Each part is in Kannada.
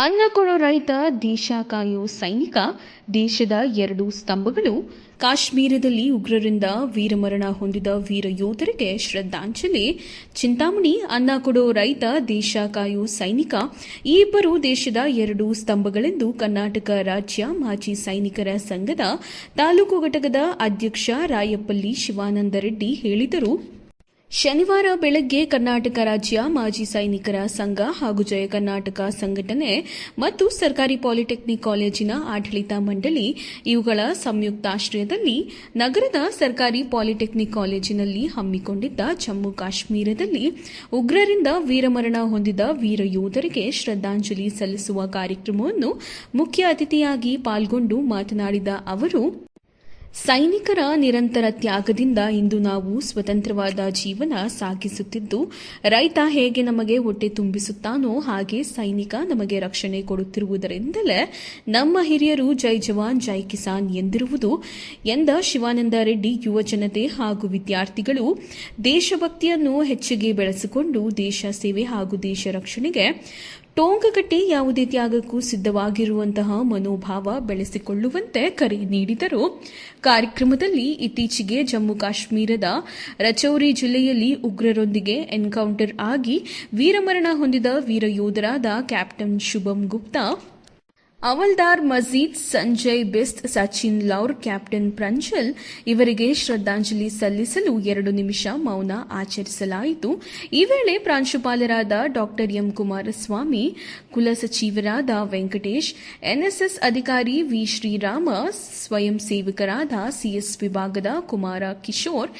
ಅನ್ನ ಕೊಡೋ ರೈತ, ದೇಶ ಕಾಯೋ ಸೈನಿಕ, ದೇಶದ ಎರಡು ಸ್ತಂಭಗಳು. ಕಾಶ್ಮೀರದಲ್ಲಿ ಉಗ್ರರಿಂದ ವೀರಮರಣ ಹೊಂದಿದ ವೀರ ಯೋಧರಿಗೆ ಶ್ರದ್ಧಾಂಜಲಿ. ಚಿಂತಾಮಣಿ, ಅನ್ನ ಕೊಡೋ ರೈತ, ದೇಶ ಕಾಯೋ ಸೈನಿಕ. ಈ ಇಬ್ಬರು ದೇಶದ ಎರಡು ಸ್ತಂಭಗಳೆಂದು ಕರ್ನಾಟಕ ರಾಜ್ಯ ಮಾಜಿ ಸೈನಿಕರ ಸಂಘದ ತಾಲೂಕು ಘಟಕದ ಅಧ್ಯಕ್ಷ ರಾಯಪಲ್ಲಿ ಶಿವಾನಂದ ರೆಡ್ಡಿ ಹೇಳಿದರು. ಶನಿವಾರ ಬೆಳಗ್ಗೆ ಕರ್ನಾಟಕ ರಾಜ್ಯ ಮಾಜಿ ಸೈನಿಕರ ಸಂಘ ಹಾಗೂ ಜಯ ಕರ್ನಾಟಕ ಸಂಘಟನೆ ಮತ್ತು ಸರ್ಕಾರಿ ಪಾಲಿಟೆಕ್ನಿಕ್ ಕಾಲೇಜಿನ ಆಡಳಿತ ಮಂಡಳಿ ಇವುಗಳ ಸಂಯುಕ್ತಾಶ್ರಯದಲ್ಲಿ ನಗರದ ಸರ್ಕಾರಿ ಪಾಲಿಟೆಕ್ನಿಕ್ ಕಾಲೇಜಿನಲ್ಲಿ ಹಮ್ಮಿಕೊಂಡಿದ್ದ ಜಮ್ಮು ಕಾಶ್ಮೀರದಲ್ಲಿ ಉಗ್ರರಿಂದ ವೀರಮರಣ ಹೊಂದಿದ ವೀರ ಯೋಧರಿಗೆ ಶ್ರದ್ಧಾಂಜಲಿ ಸಲ್ಲಿಸುವ ಕಾರ್ಯಕ್ರಮವನ್ನು ಮುಖ್ಯ ಅತಿಥಿಯಾಗಿ ಪಾಲ್ಗೊಂಡು ಮಾತನಾಡಿದ ಅವರು ಸೈನಿಕರ ನಿರಂತರ ತ್ಯಾಗದಿಂದ ಇಂದು ನಾವು ಸ್ವತಂತ್ರವಾದ ಜೀವನ ಸಾಗಿಸುತ್ತಿದ್ದು, ರೈತ ಹೇಗೆ ನಮಗೆ ಹೊಟ್ಟೆ ತುಂಬಿಸುತ್ತಾನೋ ಹಾಗೆ ಸೈನಿಕ ನಮಗೆ ರಕ್ಷಣೆ ಕೊಡುತ್ತಿರುವುದರಿಂದಲೇ ನಮ್ಮ ಹಿರಿಯರು ಜೈ ಜವಾನ್, ಜೈ ಕಿಸಾನ್ ಎಂದಿರುವುದು ಎಂದ ಶಿವಾನಂದ ರೆಡ್ಡಿ ಯುವ ಜನತೆ ಹಾಗೂ ವಿದ್ಯಾರ್ಥಿಗಳು. ದೇಶಭಕ್ತಿಯನ್ನು ಹೆಚ್ಚಿಗೆ ಬೆಳೆಸಿಕೊಂಡು ದೇಶ ಸೇವೆ ಹಾಗೂ ದೇಶ ರಕ್ಷಣೆಗೆ ಟೋಂಕಗಟ್ಟಿ ಯಾವುದೇ ತ್ಯಾಗಕ್ಕೂ ಸಿದ್ಧವಾಗಿರುವಂತಹ ಮನೋಭಾವ ಬೆಳೆಸಿಕೊಳ್ಳುವಂತೆ ಕರೆ ನೀಡಿದರು. ಕಾರ್ಯಕ್ರಮದಲ್ಲಿ ಇತ್ತೀಚೆಗೆ ಜಮ್ಮು ಕಾಶ್ಮೀರದ ರಚೌರಿ ಜಿಲ್ಲೆಯಲ್ಲಿ ಉಗ್ರರೊಂದಿಗೆ ಎನ್ಕೌಂಟರ್ ಆಗಿ ವೀರಮರಣ ಹೊಂದಿದ ವೀರ ಯೋಧರಾದ ಕ್ಯಾಪ್ಟನ್ ಶುಭಂ ಗುಪ್ತಾ ಅವಲ್ದಾರ್ ಮಜೀದ್, ಸಂಜಯ್ ಬಿಸ್ತ್ ಸಚಿನ್ ಲೌರ್, ಕ್ಯಾಪ್ಟನ್ ಪ್ರಂಜಲ್ ಇವರಿಗೆ ಶ್ರದ್ಧಾಂಜಲಿ ಸಲ್ಲಿಸಲು ಎರಡು ನಿಮಿಷ ಮೌನ ಆಚರಿಸಲಾಯಿತು. ಈ ವೇಳೆ ಪ್ರಾಂಶುಪಾಲರಾದ ಡಾಕ್ಟರ್ ಎಂ ಕುಮಾರಸ್ವಾಮಿ, ಕುಲಸಚಿವರಾದ ವೆಂಕಟೇಶ್, ಎನ್ಎಸ್ಎಸ್ ಅಧಿಕಾರಿ ವಿ ಶ್ರೀರಾಮ, ಸ್ವಯಂ ಸೇವಕರಾದ ಸಿಎಸ್ ವಿಭಾಗದ ಕುಮಾರ ಕಿಶೋರ್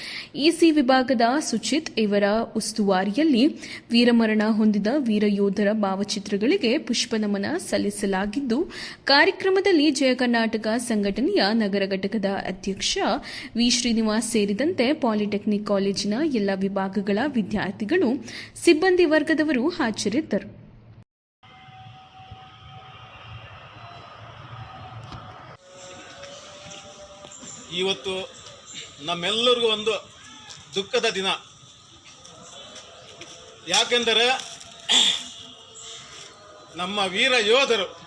ಇಸಿ ವಿಭಾಗದ ಸುಚಿತ್ ಇವರ ಉಸ್ತುವಾರಿಯಲ್ಲಿ ವೀರಮರಣ ಹೊಂದಿದ ವೀರ ಯೋಧರ ಭಾವಚಿತ್ರಗಳಿಗೆ ಪುಷ್ಪನಮನ ಸಲ್ಲಿಸಲಾಗಿದ್ದು ಕಾರ್ಯಕ್ರಮದಲ್ಲಿ ಜಯ ಕರ್ನಾಟಕ ಸಂಘಟನೆಯ ನಗರ ಘಟಕದ ಅಧ್ಯಕ್ಷ ವಿ ಶ್ರೀನಿವಾಸ್ ಸೇರಿದಂತೆ ಪಾಲಿಟೆಕ್ನಿಕ್ ಕಾಲೇಜಿನ ಎಲ್ಲ ವಿಭಾಗಗಳ ವಿದ್ಯಾರ್ಥಿಗಳು, ಸಿಬ್ಬಂದಿ ವರ್ಗದವರು ಹಾಜರಿದ್ದರು. ಇವತ್ತು ನಮ್ಮೆಲ್ಲರಿಗೂ ಒಂದು ದುಃಖದ ದಿನ. ಯಾಕೆಂದರೆ ನಮ್ಮ ವೀರ ಯೋಧರು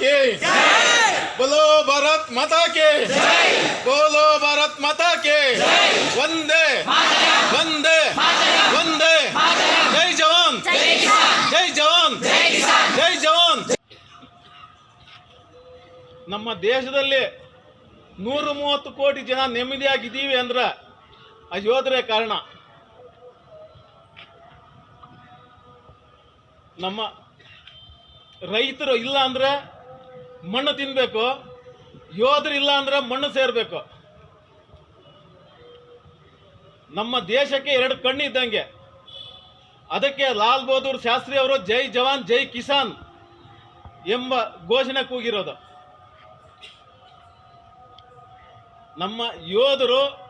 के बोलो भारत माता के बोलो भारत माता के वंदे वंदे वंदे जय जवान जय जवान ಜೈ ಜವಾನ್ ನಮ್ಮ ದೇಶದಲ್ಲಿ ನೂರ ಮೂವತ್ತು ಕೋಟಿ ಜನ ನೆಮ್ಮದಿಯಾಗಿದ್ದೀವಿ ಅಂದ್ರೆ ಆ ಯೋಧರೇ ಕಾರಣ ನಮ್ಮ ರೈತರು ಇಲ್ಲ ಅಂದ್ರೆ ಮಣ್ಣು ಯೋಧರು ಇಲ್ಲ ಅಂದ್ರೆ ಮಣ್ಣು ಸೇರಬೇಕು. ನಮ್ಮ ದೇಶಕ್ಕೆ ಎರಡು ಕಣ್ಣು ಇದ್ದಂಗೆ. ಅದಕ್ಕೆ ಲಾಲ್ ಬಹದ್ದೂರ್ ಶಾಸ್ತ್ರಿ ಅವರು ಜೈ ಜವಾನ್, ಜೈ ಕಿಸಾನ್ ಎಂಬ ಘೋಷಣೆ ಕೂಗಿರೋದು. ನಮ್ಮ ಯೋಧರು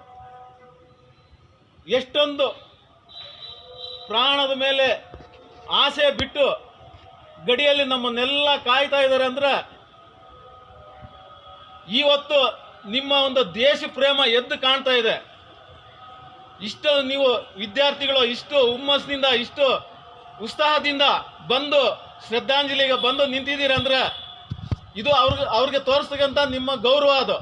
ಎಷ್ಟೊಂದು ಪ್ರಾಣದ ಮೇಲೆ ಆಸೆ ಬಿಟ್ಟು ಗಡಿಯಲ್ಲಿ ನಮ್ಮನ್ನೆಲ್ಲ ಕಾಯ್ತಾ ಇದ್ದಾರೆ ಅಂದ್ರೆ ಇವತ್ತು ನಿಮ್ಮ ಒಂದು ದೇಶ ಪ್ರೇಮ ಎದ್ದು ಕಾಣ್ತಾ ಇದೆ. ಇಷ್ಟು ನೀವು ವಿದ್ಯಾರ್ಥಿಗಳು ಇಷ್ಟು ಹುಮ್ಮಸ್ಸಿನಿಂದ, ಇಷ್ಟು ಉತ್ಸಾಹದಿಂದ ಬಂದು ಶ್ರದ್ಧಾಂಜಲಿಗೆ ಬಂದು ನಿಂತಿದ್ದೀರಂದ್ರೆ ಇದು ಅವ್ರಿಗೆ ಅವ್ರಿಗೆ ತೋರಿಸ್ತಕ್ಕಂಥ ನಿಮ್ಮ ಗೌರವ ಅದು.